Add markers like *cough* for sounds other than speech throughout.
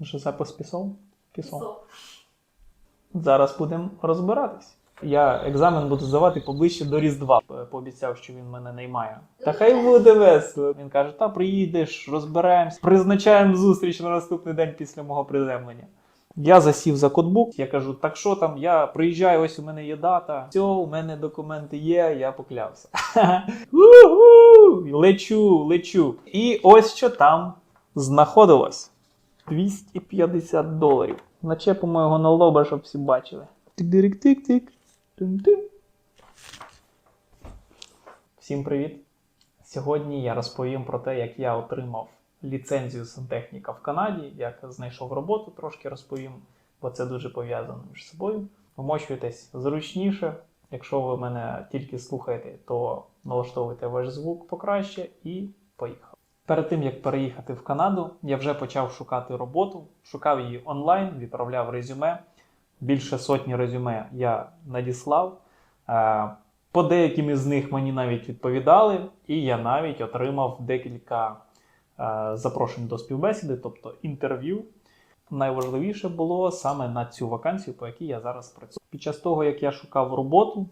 Вже запис пішов? Пішов. Зараз будемо розбиратись. Я екзамен буду здавати поближче до Різдва. Пообіцяв, що він мене наймає. Та хай буде весело. Він каже: та приїдеш, розбираємось, призначаємо зустріч на наступний день після мого приземлення. Я засів за кодбук, я кажу, так що там, я приїжджаю, ось у мене є дата. Все, у мене документи є, я поклявся. *laughs* Лечу, лечу. І ось що там знаходилось. 250 доларів. Начепимо його на лоба, щоб всі бачили. Тик-дирик-тик-тик. Тим-тим. Всім привіт! Сьогодні я розповім про те, як я отримав ліцензію сантехніка в Канаді, як знайшов роботу, трошки розповім, бо це дуже пов'язано між собою. Вмощуйтесь зручніше. Якщо ви мене тільки слухаєте, то налаштовуйте ваш звук покраще і поїхали. Перед тим як переїхати в Канаду, я вже почав шукати роботу, шукав її онлайн, відправляв резюме. Більше сотні резюме я надіслав. Е, По деяким із них мені навіть відповідали, і я навіть отримав декілька е, запрошень до співбесіди, тобто інтерв'ю. Найважливіше було саме на цю вакансію, по якій я зараз працюю. Під час того, як я шукав роботу,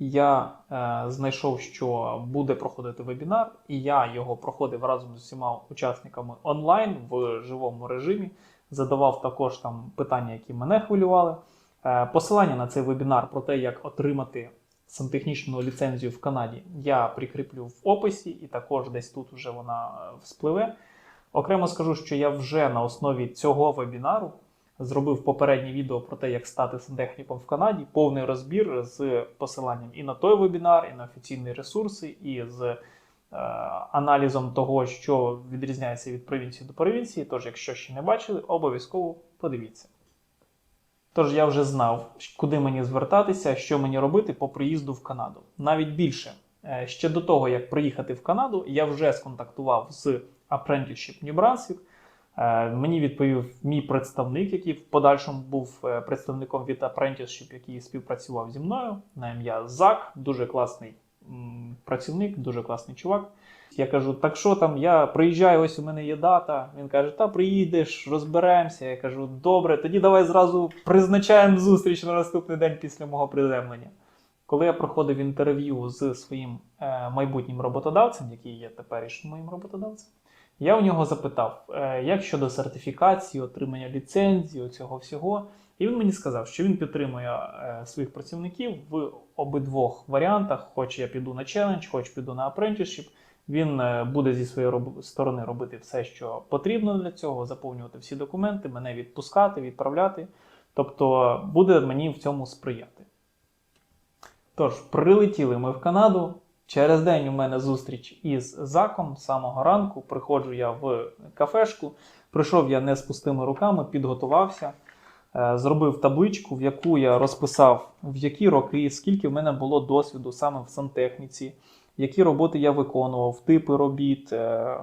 я е, знайшов, що буде проходити вебінар, і я його проходив разом з усіма учасниками онлайн в живому режимі. Задавав також там питання, які мене хвилювали. Е, посилання на цей вебінар про те, як отримати сантехнічну ліцензію в Канаді, я прикріплю в описі, і також десь тут вже вона е, вспливе. Окремо скажу, що я вже на основі цього вебінару зробив попереднє відео про те, як стати сантехніком в Канаді, повний розбір з посиланням і на той вебінар, і на офіційні ресурси, і з е, аналізом того, що відрізняється від провінції до провінції. Тож, якщо ще не бачили, обов'язково подивіться. Тож я вже знав, куди мені звертатися, що мені робити по приїзду в Канаду. Навіть більше. Е, Ще до того, як приїхати в Канаду, я вже сконтактував з Apprenticeship New Brunswick. Е, Мені відповів мій представник, який в подальшому був е, представником від Apprenticeship, який співпрацював зі мною на ім'я Зак, дуже класний працівник, дуже класний чувак. Я кажу, так що там, я приїжджаю, ось у мене є дата. Він каже, та приїдеш, розберемося. Я кажу, добре, тоді давай зразу призначаємо зустріч на наступний день після мого приземлення. Коли я проходив інтерв'ю з своїм е, майбутнім роботодавцем, який є теперішнім моїм роботодавцем, я у нього запитав, е, як щодо сертифікації, отримання ліцензії, цього всього. І він мені сказав, що він підтримує е, своїх працівників в обидвох варіантах: хоч я піду на челендж, хоч піду на apprenticeship. Він е, буде зі своєї сторони робити все, що потрібно для цього, заповнювати всі документи, мене відпускати, відправляти. Тобто буде мені в цьому сприяти. Тож, прилетіли ми в Канаду. Через день у мене зустріч із Заком з самого ранку. Приходжу я в кафешку. Прийшов я не з пустими руками, підготувався, е, зробив табличку, в яку я розписав, в які роки, скільки в мене було досвіду саме в сантехніці, які роботи я виконував, типи робіт, е,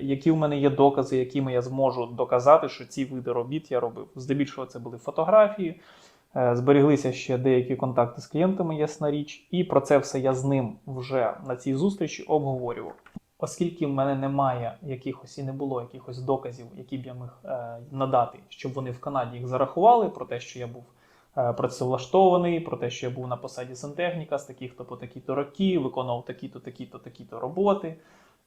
які в мене є докази, якими я зможу доказати, що ці види робіт я робив. Здебільшого це були фотографії. Е, Збереглися ще деякі контакти з клієнтами, ясна річ, і про це все я з ним вже на цій зустрічі обговорював. Оскільки в мене немає якихось і не було якихось доказів, які б я міг е, надати, щоб вони в Канаді їх зарахували, про те, що я був е, працевлаштований, про те, що я був на посаді сантехніка з таких-то по такі-то роки, виконував такі-то, такі-то, такі-то роботи,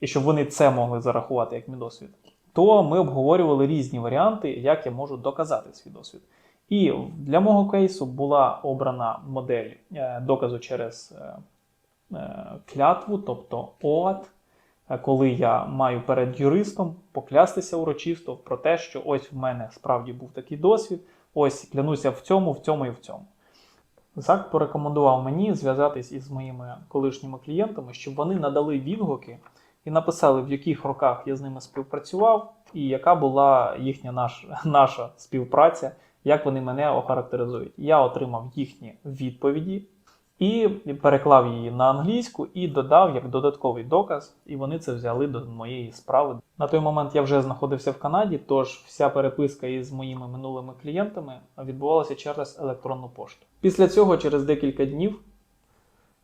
і щоб вони це могли зарахувати як мій досвід, то ми обговорювали різні варіанти, як я можу доказати свій досвід. І для мого кейсу була обрана модель е, доказу через е, е, клятву, тобто ОАТ, коли я маю перед юристом поклястися урочисто про те, що ось в мене справді був такий досвід, ось клянуся в цьому, в цьому і в цьому. Зак порекомендував мені зв'язатись із моїми колишніми клієнтами, щоб вони надали відгуки і написали, в яких роках я з ними співпрацював, і яка була їхня наш, наша співпраця, як вони мене охарактеризують. Я отримав їхні відповіді і переклав її на англійську і додав як додатковий доказ, і вони це взяли до моєї справи. На той момент я вже знаходився в Канаді, тож вся переписка із моїми минулими клієнтами відбувалася через електронну пошту. Після цього, через декілька днів,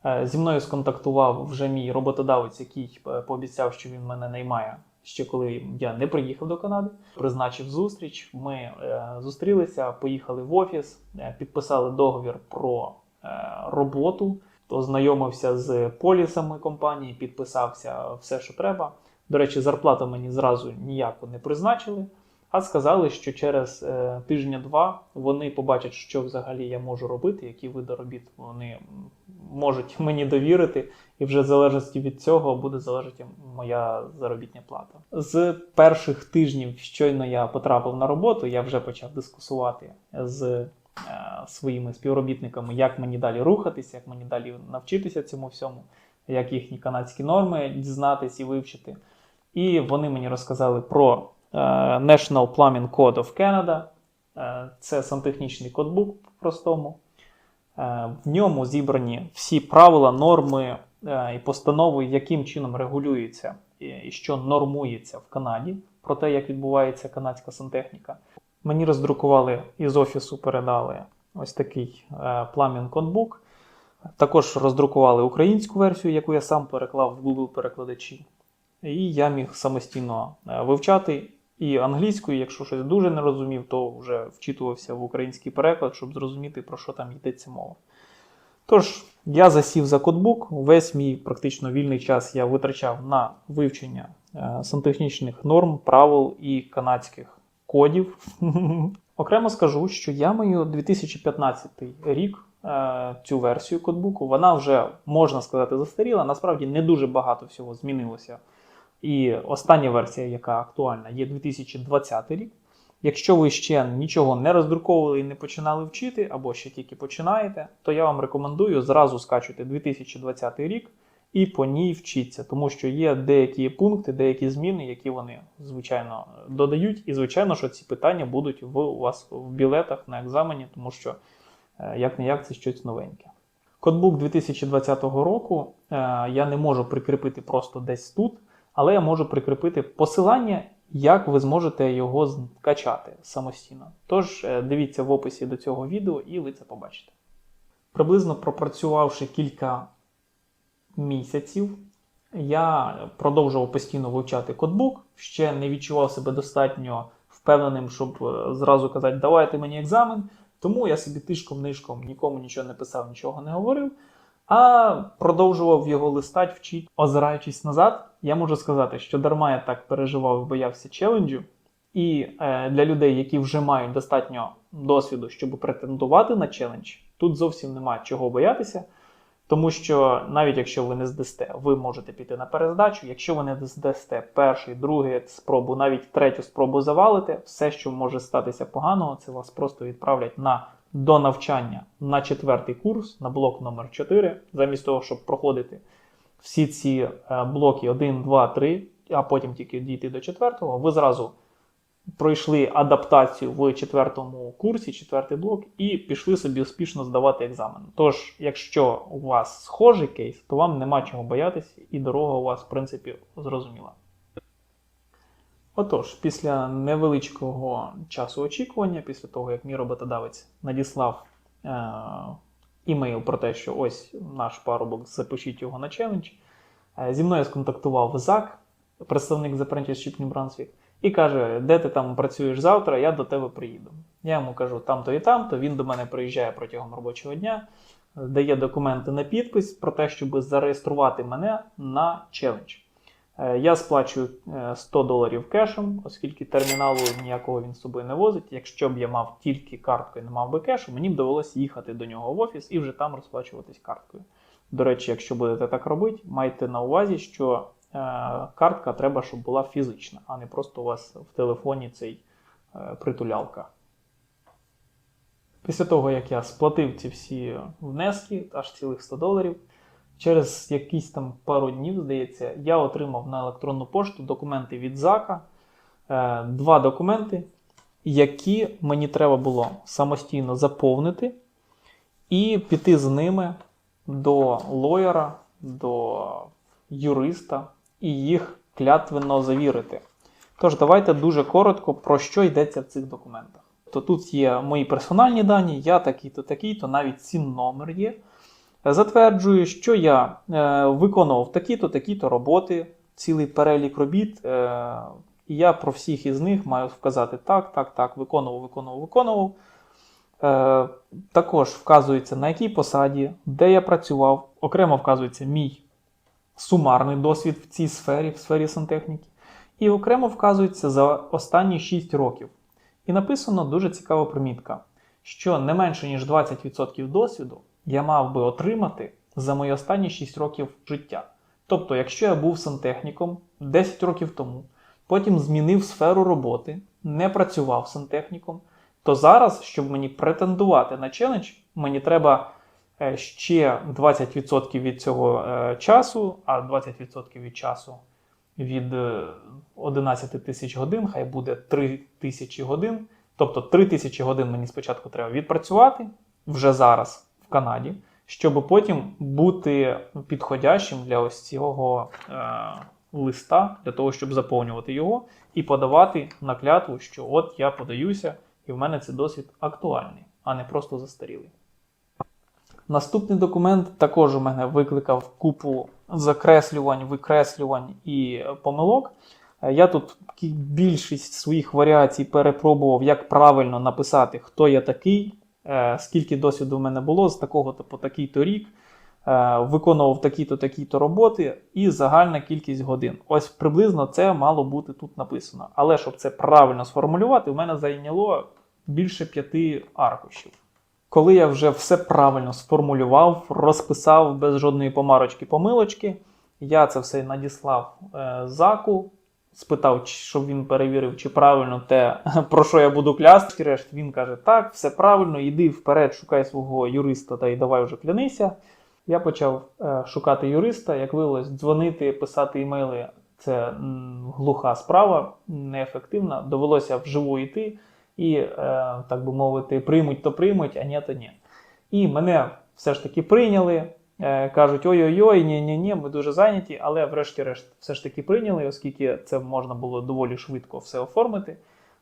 е, зі мною сконтактував вже мій роботодавець, який е, пообіцяв, що він мене наймає ще коли я не приїхав до Канади, призначив зустріч. Ми е, зустрілися, поїхали в офіс, е, підписали договір про е, роботу, ознайомився з полісами компанії, підписався все, що треба. До речі, зарплату мені зразу ніяку не призначили, а сказали, що через е, тижня-два вони побачать, що взагалі я можу робити, які види робіт вони можуть *laughs* мені довірити, і вже в залежності від цього буде залежати моя заробітня плата. З перших тижнів, щойно я потрапив на роботу, я вже почав дискусувати з е, своїми співробітниками, як мені далі рухатися, як мені далі навчитися цьому всьому, як їхні канадські норми дізнатись і вивчити. І вони мені розказали про National Plumbing Code of Canada. Е, Це сантехнічний кодбук по-простому. Е, В ньому зібрані всі правила, норми е, і постанови, яким чином регулюється і що нормується в Канаді, про те, як відбувається канадська сантехніка. Мені роздрукували із офісу, передали ось такий е, Plumbing Codebook. Також роздрукували українську версію, яку я сам переклав в Google перекладачі. І я міг самостійно е, вивчати і англійською, якщо щось дуже не розумів, то вже вчитувався в український переклад, щоб зрозуміти, про що там йдеться мова. Тож, я засів за кодбук, весь мій практично вільний час я витрачав на вивчення е, сантехнічних норм, правил і канадських кодів. *laughs* Окремо скажу, що я маю 2015 рік е, цю версію кодбуку. Вона вже, можна сказати, застаріла. Насправді не дуже багато всього змінилося. І остання версія, яка актуальна, є 2020 рік. Якщо ви ще нічого не роздруковували і не починали вчити, або ще тільки починаєте, то я вам рекомендую зразу скачувати 2020 рік і по ній вчіться, тому що є деякі пункти, деякі зміни, які вони, звичайно, додають. І, звичайно, що ці питання будуть в, у вас в білетах на екзамені, тому що як не як це щось новеньке. Кодбук 2020 року е, я не можу прикріпити просто десь тут, але я можу прикріпити посилання, як ви зможете його скачати самостійно. Тож е, дивіться в описі до цього відео і ви це побачите. Приблизно пропрацювавши кілька місяців, я продовжував постійно вивчати кодбук, ще не відчував себе достатньо впевненим, щоб е, зразу казати, давайте мені екзамен. Тому я собі тишком-нишком нікому нічого не писав, нічого не говорив, а продовжував його листати, вчити. Озираючись назад, я можу сказати, що дарма я так переживав і боявся челенджу. І е, для людей, які вже мають достатньо досвіду, щоб претендувати на челендж, тут зовсім немає чого боятися. Тому що навіть якщо ви не здасте, ви можете піти на перездачу. Якщо ви не здасте перший, другий спробу, навіть третю спробу завалите, все, що може статися поганого, це вас просто відправлять на донавчання на четвертий курс, на блок номер 4 замість того, щоб проходити всі ці е, блоки 1, 2, 3, а потім тільки дійти до четвертого, ви зразу пройшли адаптацію в четвертому курсі, четвертий блок, і пішли собі успішно здавати екзамен. Тож, якщо у вас схожий кейс, то вам нема чого боятися, і дорога у вас, в принципі, зрозуміла. Отож, після невеличкого часу очікування, після того, як мій роботодавець надіслав е- імейл про те, що ось наш парубок, запишіть його на челендж, е- зі мною сконтактував Зак, представник The Apprenticeship New Brunswick, і каже, де ти там працюєш завтра, я до тебе приїду. Я йому кажу, там-то і там-то. Він до мене приїжджає протягом робочого дня, дає документи на підпис про те, щоб зареєструвати мене на челендж. Е, Я сплачую е, 100 доларів кешем, оскільки терміналу ніякого він з собою не возить. Якщо б я мав тільки картку і не мав би кешу, мені б довелося їхати до нього в офіс і вже там розплачуватись карткою. До речі, якщо будете так робити, майте на увазі, що е, картка треба, щоб була фізична, а не просто у вас в телефоні цей е, притулялка. Після того, як я сплатив ці всі внески, аж цілих 100 доларів, через якісь там пару днів, здається, я отримав на електронну пошту документи від Зака, е, два документи, які мені треба було самостійно заповнити і піти з ними до лоєра, до юриста і їх клятвенно завірити. Тож, давайте дуже коротко про що йдеться в цих документах. То тут є мої персональні дані, я такий-то, такий-то, навіть сім номер є. Затверджую, що я е, виконував такі-то, такі-то роботи цілий перелік робіт, е, і я про всіх із них маю вказати так, так, так, виконував, виконував, виконував. Е, також вказується на якій посаді, де я працював. Окремо вказується мій сумарний досвід в цій сфері, в сфері сантехніки. І окремо вказується за останні 6 років. І написано дуже цікава примітка, що не менше ніж 20% досвіду я мав би отримати за мої останні 6 років життя. Тобто, якщо я був сантехніком 10 років тому, потім змінив сферу роботи, не працював сантехніком, то зараз, щоб мені претендувати на челендж, мені треба е, ще 20% від цього е, часу, а 20% від часу від е, 11 тисяч годин, хай буде 3 тисячі годин. Тобто 3 тисячі годин мені спочатку треба відпрацювати вже зараз Канаді, щоб потім бути підходящим для ось цього е, листа, для того, щоб заповнювати його і подавати на клятву, що от я подаюся, і в мене цей досвід актуальний, а не просто застарілий. Наступний документ також у мене викликав купу закреслювань, викреслювань і помилок. Я тут більшість своїх варіацій перепробував, як правильно написати, хто я такий, скільки досвіду в мене було з такого-то по такий-то рік, е, виконував такі-то такі-то роботи і загальна кількість годин. Ось приблизно це мало бути тут написано. Але щоб це правильно сформулювати, в мене зайняло більше п'яти аркушів. Коли я вже все правильно сформулював, розписав без жодної помарочки помилочки, я це все надіслав е, заку, спитав, щоб він перевірив, чи правильно те, *laughs* про що я буду клясти. Решт він каже: так, все правильно, йди вперед, шукай свого юриста та й давай вже клянися. Я почав е, шукати юриста, як виявилось, дзвонити, писати імейли це глуха справа, неефективна. Довелося вживу йти і, е, так би мовити, приймуть, то приймуть, а ні, то ні. І мене все ж таки прийняли. Е, Кажуть, ой-ой-ой, ні, ні, ні, ми дуже зайняті, але врешті-решт все ж таки прийняли, оскільки це можна було доволі швидко все оформити.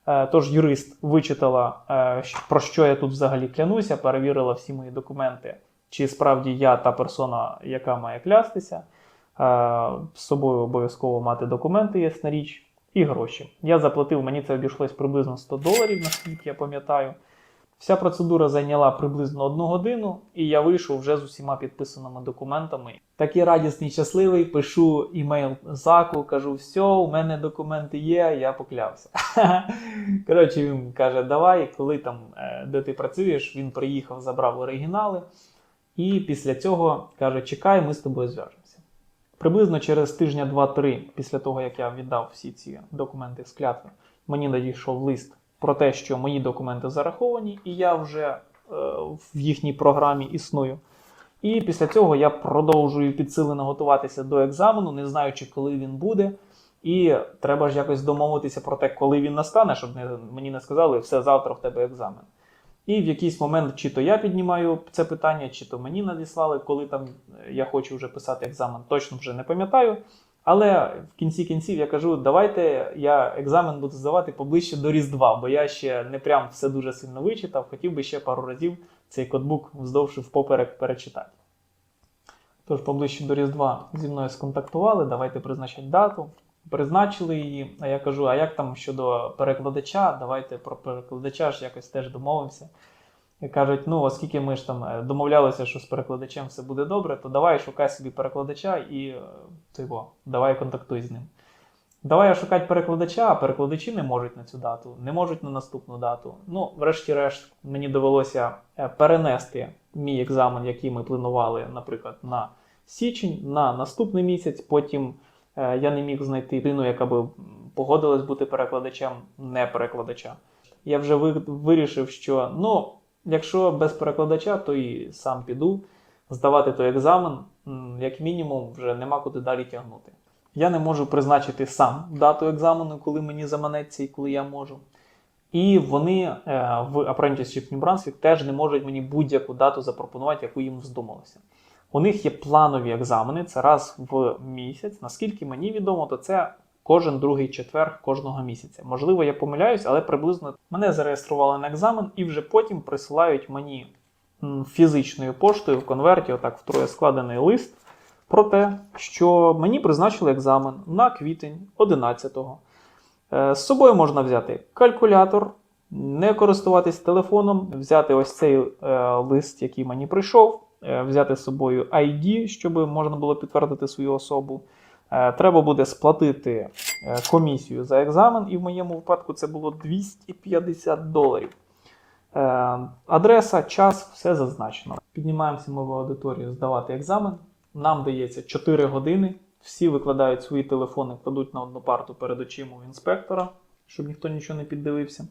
Е, Тож юрист вичитала, е, про що я тут взагалі клянуся, перевірила всі мої документи, чи справді я та персона, яка має клястися. З собою обов'язково мати документи, ясна річ, і гроші. Я заплатив, мені це обійшлось приблизно 100 доларів, наскільки я пам'ятаю. Вся процедура зайняла приблизно одну годину, і я вийшов вже з усіма підписаними документами. Такий радісний, щасливий, пишу імейл Заку, кажу: все, у мене документи є, я поклявся. *laughs* Коротше, він каже: давай, коли там, е, де ти працюєш, він приїхав, забрав оригінали. І після цього каже: чекай, ми з тобою зв'яжемося. Приблизно через тижня 2-3 після того, як я віддав всі ці документи з клятви, мені надійшов лист про те, що мої документи зараховані, і я вже е, в їхній програмі існую. І після цього я продовжую підсилено готуватися до екзамену, не знаючи, коли він буде. І треба ж якось домовитися про те, коли він настане, щоб не, мені не сказали, все завтра в тебе екзамен. І в якийсь момент, чи то я піднімаю це питання, чи то мені надіслали, коли там я хочу вже писати екзамен, точно вже не пам'ятаю. Але в кінці кінців я кажу, давайте я екзамен буду здавати поближче до Різдва, бо я ще не прям все дуже сильно вичитав, хотів би ще пару разів цей кодбук вздовж впоперек перечитати. Тож поближче до Різдва зі мною сконтактували, давайте призначати дату. Призначили її, а я кажу, а як там щодо перекладача? Давайте про перекладача ж якось теж домовимося. І кажуть, ну, оскільки ми ж там е, домовлялися, що з перекладачем все буде добре, то давай шукай собі перекладача і е, типу, давай контактуй з ним. Давай я шукати перекладача, а перекладачі не можуть на цю дату, не можуть на наступну дату. Ну, врешті-решт, мені довелося е, перенести мій екзамен, який ми планували, наприклад, на січень, на наступний місяць. Потім я не міг знайти людину, яка би погодилась бути перекладачем, не перекладача. Я вже ви- вирішив, що ну, якщо без перекладача, то і сам піду здавати той екзамен, як мінімум, вже нема куди далі тягнути. Я не можу призначити сам дату екзамену, коли мені заманеться і коли я можу. І вони е, в Apprenticeship New Brunswick теж не можуть мені будь-яку дату запропонувати, яку їм вздумалося. У них є планові екзамени, це раз в місяць. Наскільки мені відомо, то це кожен другий четверг кожного місяця. Можливо, я помиляюсь, але приблизно мене зареєстрували на екзамен і вже потім присилають мені фізичною поштою в конверті, отак втроє складений лист про те, що мені призначили екзамен на квітень 11-го. Е, З собою можна взяти калькулятор, не користуватись телефоном, взяти ось цей е, лист, який мені прийшов, е, взяти з собою ID, щоб можна було підтвердити свою особу. Е, Треба буде сплатити е, комісію за екзамен, і в моєму випадку це було 250 доларів. Е, Адреса, час, все зазначено. Піднімаємося ми в аудиторію здавати екзамен. Нам дається 4 години. Всі викладають свої телефони, кладуть на одну парту перед очима у інспектора, щоб ніхто нічого не піддивився.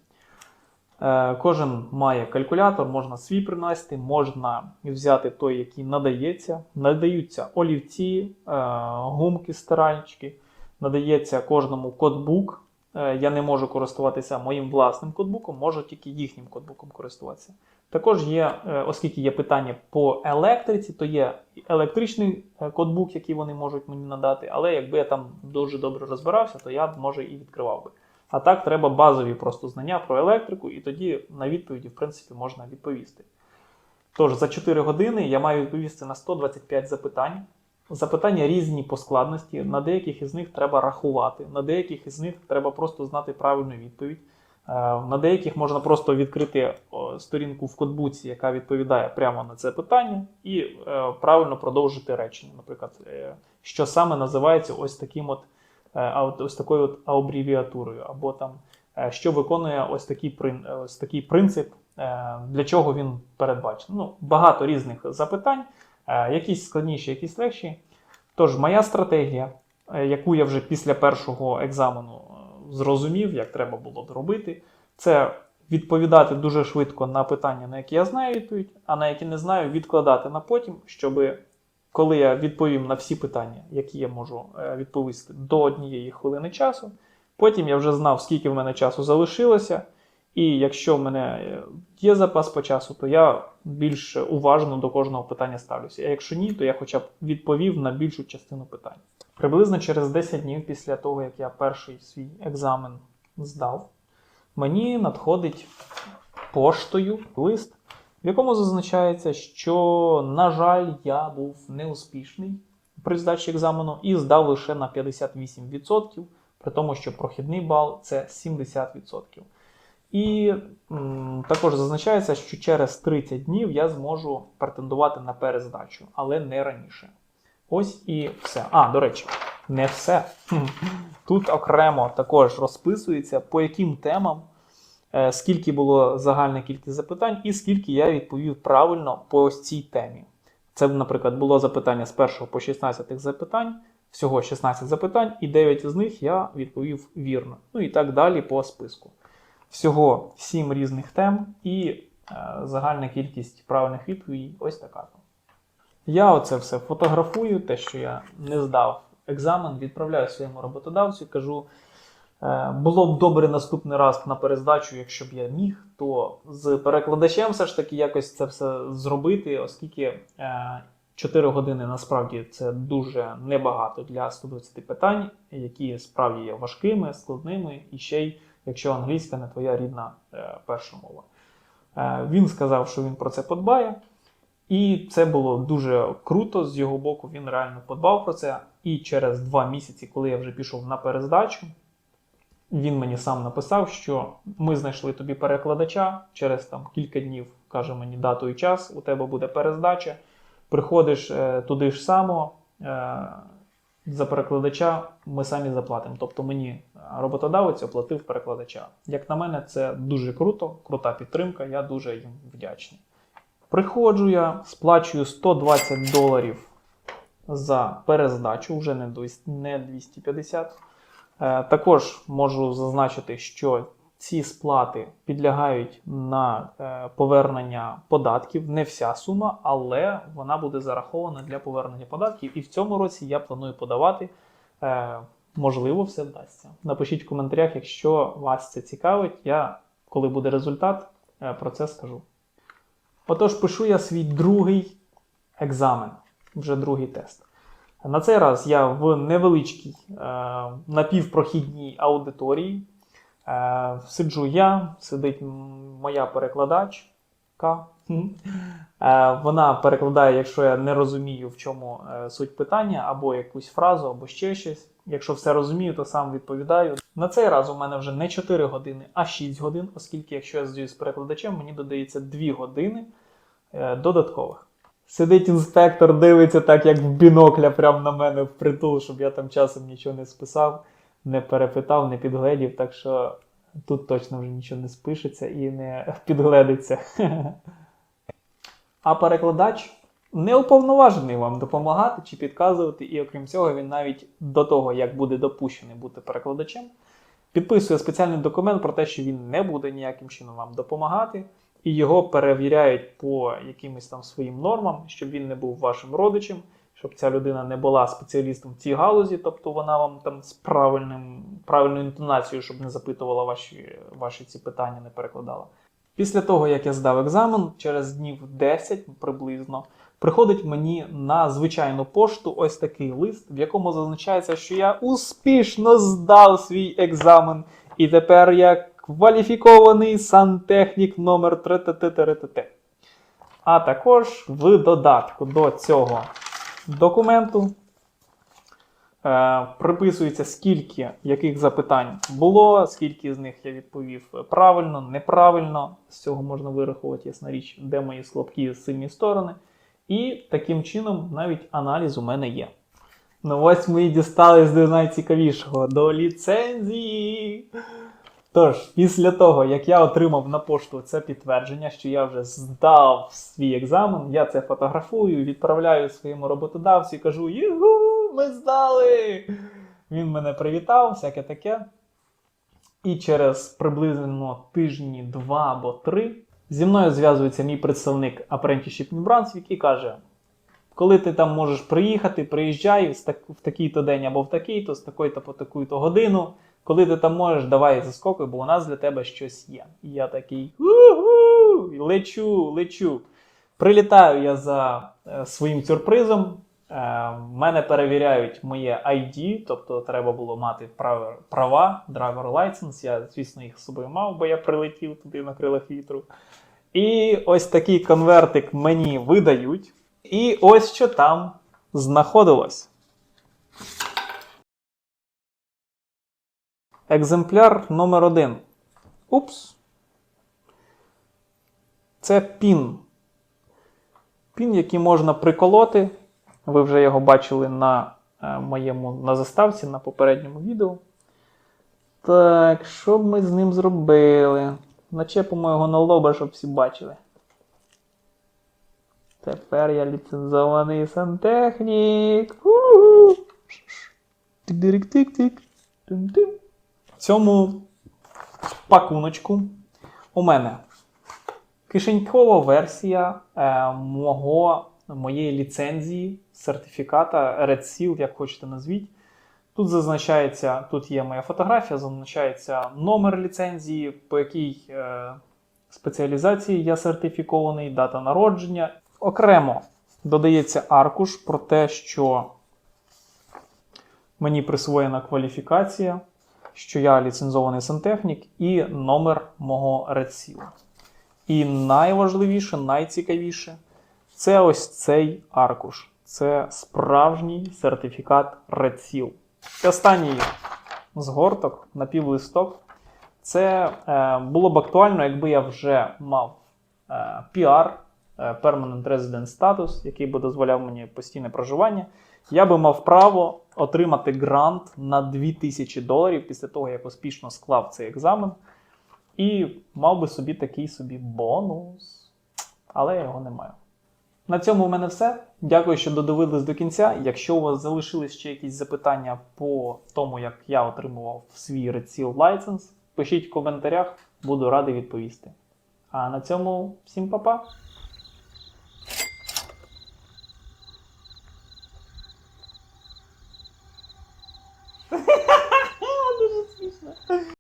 Е, Кожен має калькулятор, можна свій принести, можна взяти той, який надається. Надаються олівці, е, гумки, стиральнички, надається кожному кодбук. Е, Я не можу користуватися моїм власним кодбуком, можу тільки їхнім кодбуком користуватися. Також є, оскільки є питання по електриці, то є електричний кодбук, який вони можуть мені надати, але якби я там дуже добре розбирався, то я б може і відкривав би. А так треба базові просто знання про електрику, і тоді на відповіді, в принципі, можна відповісти. Тож за 4 години я маю відповісти на 125 запитань. Запитання різні по складності, на деяких із них треба рахувати, на деяких із них треба просто знати правильну відповідь. Е, На деяких можна просто відкрити сторінку в кодбуці, яка відповідає прямо на це питання, і е, правильно продовжити речення. Наприклад, е, що саме називається ось таким от а от ось такою от абревіатурою, або там е, що виконує ось такий е, ось такий принцип, е, для чого він передбачений. Ну, багато різних запитань, е, якісь складніші, якісь легші. Тож, моя стратегія, е, яку я вже після першого екзамену е, зрозумів, як треба було б робити, це відповідати дуже швидко на питання, на які я знаю відповідь, а на які не знаю, відкладати на потім, щоб коли я відповім на всі питання, які я можу е, відповісти до однієї хвилини часу, потім я вже знав, скільки в мене часу залишилося. І якщо в мене е, є запас по часу, то я більш уважно до кожного питання ставлюся. А якщо ні, то я хоча б відповів на більшу частину питань. Приблизно через 10 днів після того, як я перший свій екзамен здав, мені надходить поштою лист, в якому зазначається, що, на жаль, я був неуспішний при здачі екзамену і здав лише на 58%, при тому, що прохідний бал це 70%. І м, також зазначається, що через 30 днів я зможу претендувати на перездачу, але не раніше. Ось і все. А, до речі, не все. Тут окремо також розписується, по яким темам, скільки було загальна кількість запитань, і скільки я відповів правильно по ось цій темі. Це, наприклад, було запитання з 1 по 16 запитань, всього 16 запитань, і 9 з них я відповів вірно. Ну і так далі по списку. Всього 7 різних тем, і е, загальна кількість правильних відповідей ось така. Я оце все фотографую, те, що я не здав екзамен, відправляю своєму роботодавцю, кажу, е, було б добре наступний раз на перездачу, якщо б я міг, то з перекладачем все ж таки якось це все зробити, оскільки е, 4 години насправді це дуже небагато для 120 питань, які справді є важкими, складними, і ще й якщо англійська не твоя рідна е, перша мова. Е, він сказав, що він про це подбає. І це було дуже круто з його боку. Він реально подбав про це. І через два місяці, коли я вже пішов на перездачу, він мені сам написав, що ми знайшли тобі перекладача. Через там кілька днів каже мені дату і час. У тебе буде перездача. Приходиш е, туди ж само. Е, за перекладача ми самі заплатимо. Тобто мені роботодавець оплатив перекладача. Як на мене, це дуже круто, крута підтримка. Я дуже їм вдячний. Приходжу я, сплачую 120 доларів за перездачу, вже не 200 250. Е, Також можу зазначити, що ці сплати підлягають на е, повернення податків. Не вся сума, але вона буде зарахована для повернення податків. І в цьому році я планую подавати. Е, Можливо, все вдасться. Напишіть в коментарях, якщо вас це цікавить. Я, коли буде результат, про це скажу. Отож, пишу я свій другий екзамен, вже другий тест. На цей раз я в невеличкій е, напівпрохідній аудиторії. Е, сиджу я, сидить моя перекладач, К. Е, Вона перекладає, якщо я не розумію, в чому суть питання, або якусь фразу, або ще щось. Якщо все розумію, то сам відповідаю. На цей раз у мене вже не 4 години, а 6 годин, оскільки якщо я здаю з перекладачем, мені додається 2 години додаткових. Сидить інспектор, дивиться так, як в бінокля, прямо на мене впритул, щоб я там часом нічого не списав, не перепитав, не підгледів, так що тут точно вже нічого не спишеться і не *laughs* підгледиться. *laughs* А перекладач не уповноважений вам допомагати чи підказувати, і окрім цього, він навіть до того, як буде допущений бути перекладачем, підписує спеціальний документ про те, що він не буде ніяким чином вам допомагати, і його перевіряють по якимось там своїм нормам, щоб він не був вашим родичем, щоб ця людина не була спеціалістом в цій галузі, тобто вона вам там з правильним, правильною інтонацією, щоб не запитувала ваші, ваші ці питання, не перекладала. Після того, як я здав екзамен, через днів 10 приблизно, приходить мені на звичайну пошту ось такий лист, в якому зазначається, що я успішно здав свій екзамен, і тепер я кваліфікований сантехнік номер 3 А також в додатку до цього документу Е, приписується, скільки яких запитань було, скільки з них я відповів правильно, неправильно. З цього можна вирахувати, ясна річ, де мої слабкі сильні сторони. І таким чином навіть аналіз у мене є. Ну ось ми і дістались до найцікавішого до ліцензії. Тож, після того, як я отримав на пошту це підтвердження, що я вже здав свій екзамен, я це фотографую, відправляю своєму роботодавцю і кажу: Югу, ми здали! Він мене привітав, всяке таке. І через приблизно тижні два або три зі мною зв'язується мій представник Apprenticeship New Brunswick і каже: коли ти там можеш приїхати, приїжджай в такий-то день або в такий-то, з такої-то по таку-то годину. Коли ти там можеш, давай заскокуй, бо у нас для тебе щось є. І я такий «У-ху! лечу, лечу. Прилітаю я за е, своїм сюрпризом. Е, мене перевіряють моє ID, тобто треба було мати права, права driver license. Я, звісно, їх з собою мав, бо я прилетів туди на крилах вітру. І ось такий конвертик мені видають. І ось що там знаходилось. Екземпляр номер один. Упс. Це пін. Пін, який можна приколоти. Ви вже його бачили на е, моєму на заставці на попередньому відео. Так, що б ми з ним зробили? Начепимо його на лоба, щоб всі бачили. Тепер я ліцензований сантехнік. Тик-дирик-тик-тик. Тим-тим. Цьому пакуночку у мене кишенькова версія е, мого, моєї ліцензії, сертифіката Red Seal, як хочете назвіть. Тут зазначається, тут є моя фотографія, зазначається номер ліцензії, по якій е, спеціалізації я сертифікований, дата народження. Окремо додається аркуш про те, що мені присвоєна кваліфікація, що я ліцензований сантехнік і номер мого редсіла. І найважливіше, найцікавіше це ось цей аркуш. Це справжній сертифікат RedSeal. І останній згорток, напівлисток. Це е, було б актуально, якби я вже мав е, PR, Permanent Resident Status, який би дозволяв мені постійне проживання. Я би мав право отримати грант на 2000 доларів після того, як успішно склав цей екзамен. І мав би собі такий собі бонус. Але я його не маю. На цьому у мене все. Дякую, що додивились до кінця. Якщо у вас залишились ще якісь запитання по тому, як я отримував свій Red Seal License, пишіть в коментарях, буду радий відповісти. А на цьому всім па-па!